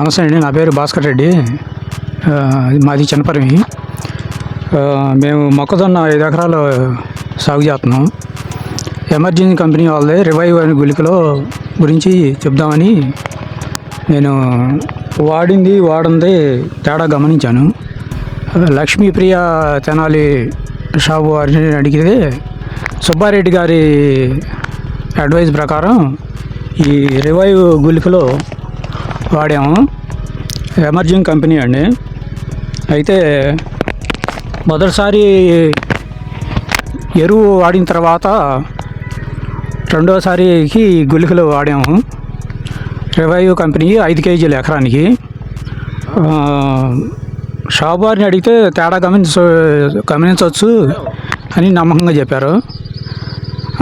నమస్తే అండి. నా పేరు భాస్కర్ రెడ్డి. మాది చిన్నపరిమి. మేము మొక్కజొన్న ఐదు ఎకరాలు సాగు చేస్తున్నాం. ఎమర్జెన్సీ కంపెనీ వాళ్ళది రివైవ్ అనే గుళికలో గురించి చెప్దామని నేను వాడింది వాడింది తేడా గమనించాను. లక్ష్మీప్రియ తెనాలి షాపు వారిని అడిగితే సుబ్బారెడ్డి గారి అడ్వైజ్ ప్రకారం ఈ రివైవ్ గుళికలో వాడాము. ఎమర్జింగ్ కంపెనీ అండి. అయితే మొదటిసారి ఎరువు వాడిన తర్వాత రెండోసారికి గుళికలు వాడాము. రివైవ్ కంపెనీ ఐదు కేజీలు ఎకరానికి. షాప్ వారిని అడిగితే తేడా గమనించ గమనించవచ్చు అని నమ్మకంగా చెప్పారు.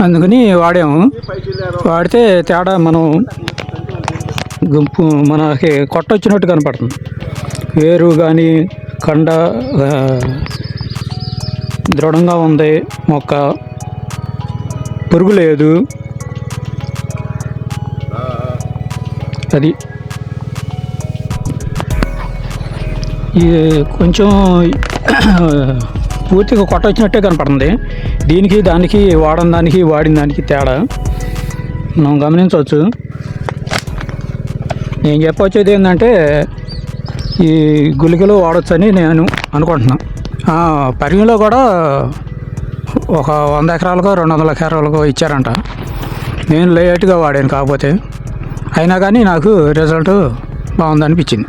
అందుకని వాడాము. వాడితే తేడా మనం గుంపు మనకి కొట్టొచ్చినట్టు కనపడుతుంది. వేరు కానీ కండ దృఢంగా ఉంది. మొక్క పురుగు లేదు అది కొంచెం పూర్తిగా కొట్టొచ్చినట్టే కనపడుతుంది. దీనికి దానికి వాడిన దానికి వాడిన దానికి తేడా. మనం గమనించవచ్చు. నేను చెప్పొచ్చేది ఏంటంటే ఈ గుళికలు వాడొచ్చని నేను అనుకుంటున్నాను పరిమిలో కూడా ఒక వంద ఎకరాలకు రెండు వందల ఎకరాలకు ఇచ్చారంట. నేను లేట్గా వాడాను కాకపోతే. అయినా కానీ నాకు రిజల్ట్ బాగుందనిపించింది.